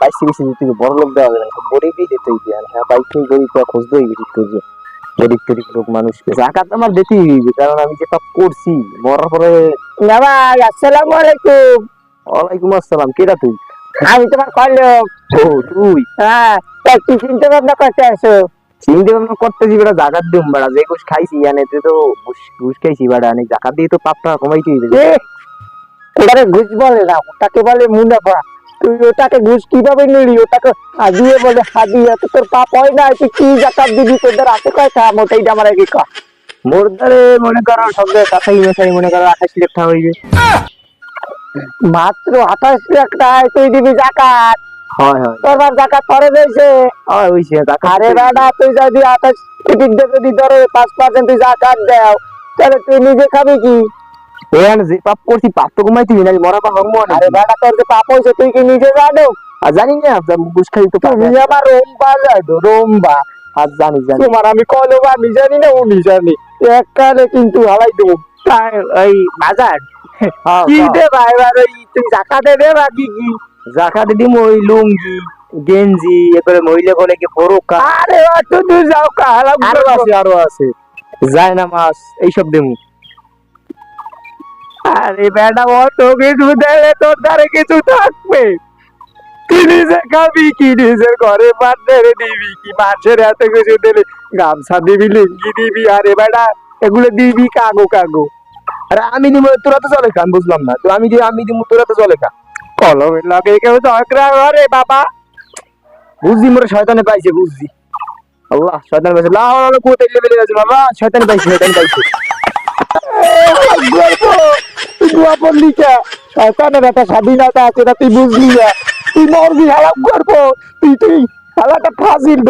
বাইশে বেশি দিতে বড় লোক দেওয়া যাবে না গরিবই দিতে হইবে। আর হ্যাঁ খুঁজতে হইবে ঠিক করবে গরিব গরিব লোক আমার দিতেই হইবে কারণ আমি যে পাপ করছি মরার পরে ভাই আসসালামু আলাইকুম। ওয়ালাইকুম আসসালাম কেটা তুই? আমি তোমার ও তুই? হ্যাঁ কি চিন্তা ভাবনা করতে আসো। চিন্তা ভাবনা করতেছি বেটা জাকাত দিম বেড়া যে ঘুষ খাইছি আনেতে তো ঘুষ- খাইছি বেড়া অনেক জাকাত দিয়ে তো পাপটা কমাইতে হইবে। ঘুষ বলে না ওটাকে বলে মুনাফা। তুই ওটাকে ঘুষ কীভাবে নিলি? ওটাকে হাদিয়ে বলে হাদিয়ে তো তোর পাপ হয় না তুই কি জাকাত দিবি? আছে কয় আমার কি কয় মোর দ্বারে মনে করো সব কাছাই মেশাই মনে করো আঠাশ লাখ টাকা হইবে। মাত্র আঠাশ লাখ টাকায় তুই দিবি জাকাত। হয় হয়। তোর জাকাত পরে দিয়েছে হয় হইছে আরে দাদা তুই যদি আঠাশ টিকিট দিয়ে যদি ধরে পাঁচ পার্সেন্ট তুই জাকাত দেও তাহলে তুই নিজে খাবি কি? এখানে যে পাপ করছি পাপ তো কমাইতে না মরা পাপ হরমো আরে দাদা তোর যে পাপ হয়েছে তুই কি নিজে জানো? আর জানি না ঘুষ খাই তো তুমি আমার রোম্বা জানো রোম্বা। আর জানি জানি। তোমার আমি কলম আমি জানি না উনি জানি। এককালে কিন্তু হালাই দেবো। তাই ওই বাজার হ্যাঁ, কি কও। দে ভাই এবার ওই তুই জাকাতে দে বাকি কি? জাকাত দিম ওই লুঙ্গি গেঞ্জি এবারে মহিলা বলে কি আরে অত দূর যাও কাহালা আরও আছে আরও আছে। যায় না মাছ এইসব দেমু। আরে বেটা, অত কিছু দেলে তোর দ্বারে কিছু থাকবে। কি নিজে খাবি, কি নিজের ঘরে পার্টনারে দিবি, কি মানুষের এত কিছু দিলে গামছা দিবি, লুঙ্গি দিবি, আরে বেটা, এগুলো দিবি কাগো কাগো। আরে আমি দিমু তোরা তো চলে খান, বুঝলাম না। তো আমি দিই আমি দিমু তোরা তো চলে খা। কলমের লাগে কেউ ঝগড়া করে বাবা। বুঝছি মোরে শয়তানে পাইছে বুঝছি আল্লাহ শয়তান পাইছে। লা হাওলা ওয়ালা কুওয়াতা ইল্লা বিল্লাহ আল্লাহ শয়তান পাইছে শয়তান পাইছে। দোয়া পড়লি কে একটা স্বাধীনতা আছে তুই বুঝলি তুই মরবি হারাম করব। তুই তুই হালাটা ফাঁসির